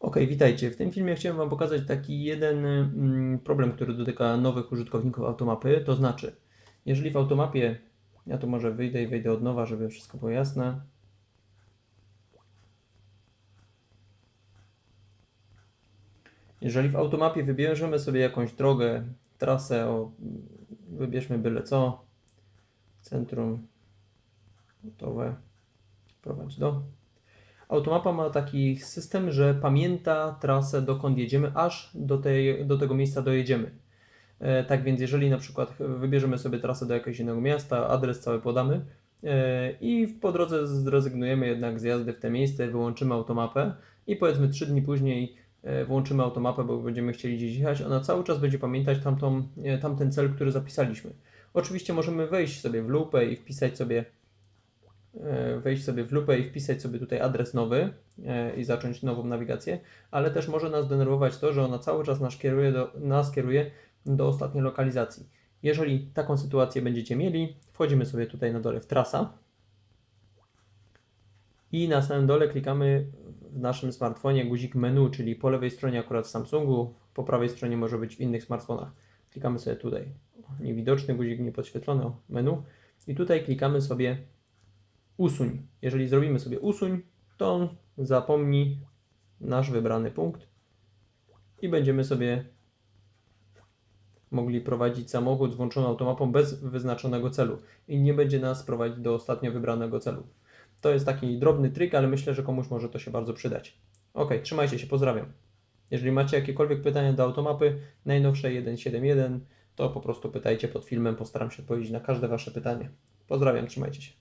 Ok, witajcie. W tym filmie chciałem Wam pokazać taki jeden mm, problem, który dotyka nowych użytkowników automapy. To znaczy, jeżeli w automapie, ja tu może wyjdę i wejdę od nowa, żeby wszystko było jasne. Jeżeli w automapie wybierzemy sobie jakąś drogę, trasę, o, wybierzmy byle co, centrum, gotowe, prowadź do. Automapa ma taki system, że pamięta trasę, dokąd jedziemy, aż do, tej, do tego miejsca dojedziemy. E, tak więc, jeżeli na przykład wybierzemy sobie trasę do jakiegoś innego miasta, adres cały podamy e, i po drodze zrezygnujemy jednak z jazdy w te miejsce, wyłączymy automapę i powiedzmy 3 dni później e, włączymy automapę, bo będziemy chcieli gdzieś jechać, ona cały czas będzie pamiętać tamtą, tamten cel, który zapisaliśmy. Oczywiście możemy wejść sobie w lupę i wpisać sobie wejść sobie w lupę i wpisać sobie tutaj adres nowy e, i zacząć nową nawigację, ale też może nas denerwować to, że ona cały czas nas kieruje do, nas kieruje do ostatniej lokalizacji. Jeżeli taką sytuację będziecie mieli, wchodzimy sobie tutaj na dole w trasa i na samym dole klikamy w naszym smartfonie guzik menu, czyli po lewej stronie akurat w Samsungu, po prawej stronie może być w innych smartfonach. Klikamy sobie tutaj, niewidoczny guzik niepodświetlony, menu i tutaj klikamy sobie usuń. Jeżeli zrobimy sobie usuń, to on zapomni nasz wybrany punkt i będziemy sobie mogli prowadzić samochód z włączoną automapą bez wyznaczonego celu i nie będzie nas prowadzić do ostatnio wybranego celu. To jest taki drobny trik, ale myślę, że komuś może to się bardzo przydać. Ok, trzymajcie się, pozdrawiam. Jeżeli macie jakiekolwiek pytania do automapy najnowszej 1.7.1, to po prostu pytajcie pod filmem, postaram się odpowiedzieć na każde Wasze pytanie. Pozdrawiam, trzymajcie się.